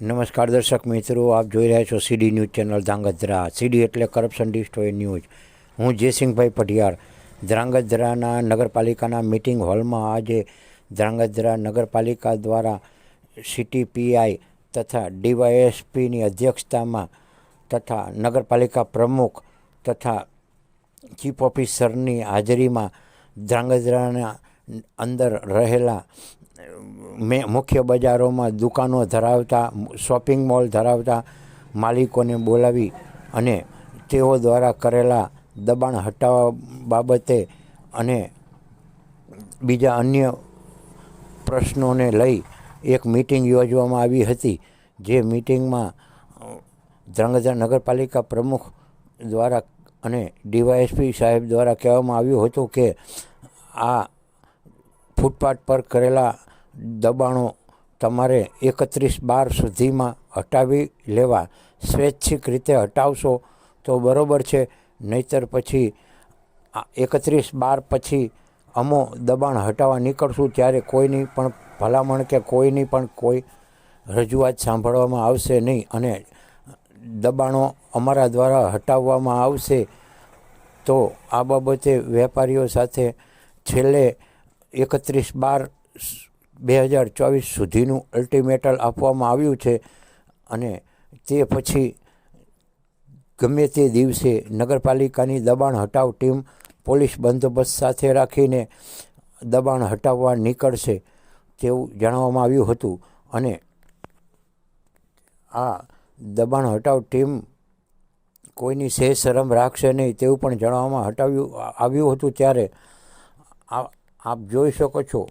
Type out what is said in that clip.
નમસ્કાર દર્શક મિત્રો, આપ જોઈ રહ્યા છો CD news channel Dhrangadhra. CD એટલે કરપ્શન ડિસ્ટ્રોય ન્યૂઝ હું જયસિંહભાઈ પઢિયાર. ધ્રાંગધ્રાના નગરપાલિકાના મિટિંગ હોલમાં આજે ધ્રાંગધ્રા નગરપાલિકા દ્વારા સિટી પીઆઈ તથા ડીવાયએસપીની અધ્યક્ષતામાં તથા નગરપાલિકા પ્રમુખ તથા ચીફ ઓફિસરની હાજરીમાં ધ્રાંગધ્રાના અંદર રહેલા મેં, મુખ્ય બજારોમાં દુકાનો ધરાવતા, શોપિંગ મોલ ધરાવતા માલિકોને બોલાવી અને તેઓ દ્વારા કરેલા દબાણ હટાવવા બાબતે અને બીજા અન્ય પ્રશ્નોને લઈ એક મિટિંગ યોજવામાં આવી હતી, જે મિટિંગમાં ધ્રાંગધ્રા નગરપાલિકા પ્રમુખ દ્વારા અને ડીવાયએસપી સાહેબ દ્વારા કહેવામાં આવ્યું હતું કે આ ફૂટપાથ પર કરેલા દબાણો તમારે એકત્રીસ બાર સુધીમાં હટાવી લેવા. સ્વૈચ્છિક રીતે હટાવશો તો બરાબર છે, નહીતર પછી એકત્રીસ બાર પછી અમો દબાણ હટાવવા નીકળશું ત્યારે કોઈની પણ ભલામણ કે કોઈની પણ કોઈ રજૂઆત સાંભળવામાં આવશે નહીં અને દબાણો અમારા દ્વારા હટાવવામાં આવશે તો આ બાબતે વેપારીઓ સાથે છેલ્લે એકત્રીસ બાર બે હજાર ચોવીસ સુધીનું અલ્ટિમેટલ આપવામાં આવ્યું છે અને તે પછી ગમે તે દિવસે નગરપાલિકાની દબાણ હટાવ ટીમ પોલીસ બંદોબસ્ત સાથે રાખીને દબાણ હટાવવા નીકળશે તેવું જણાવવામાં આવ્યું હતું અને આ દબાણ હટાવ ટીમ કોઈની સે શરમ રાખશે નહીં તેવું પણ જણાવવામાં હટાવ્યું, આવ્યું હતું ત્યારે. આપ જોઈ શકો છો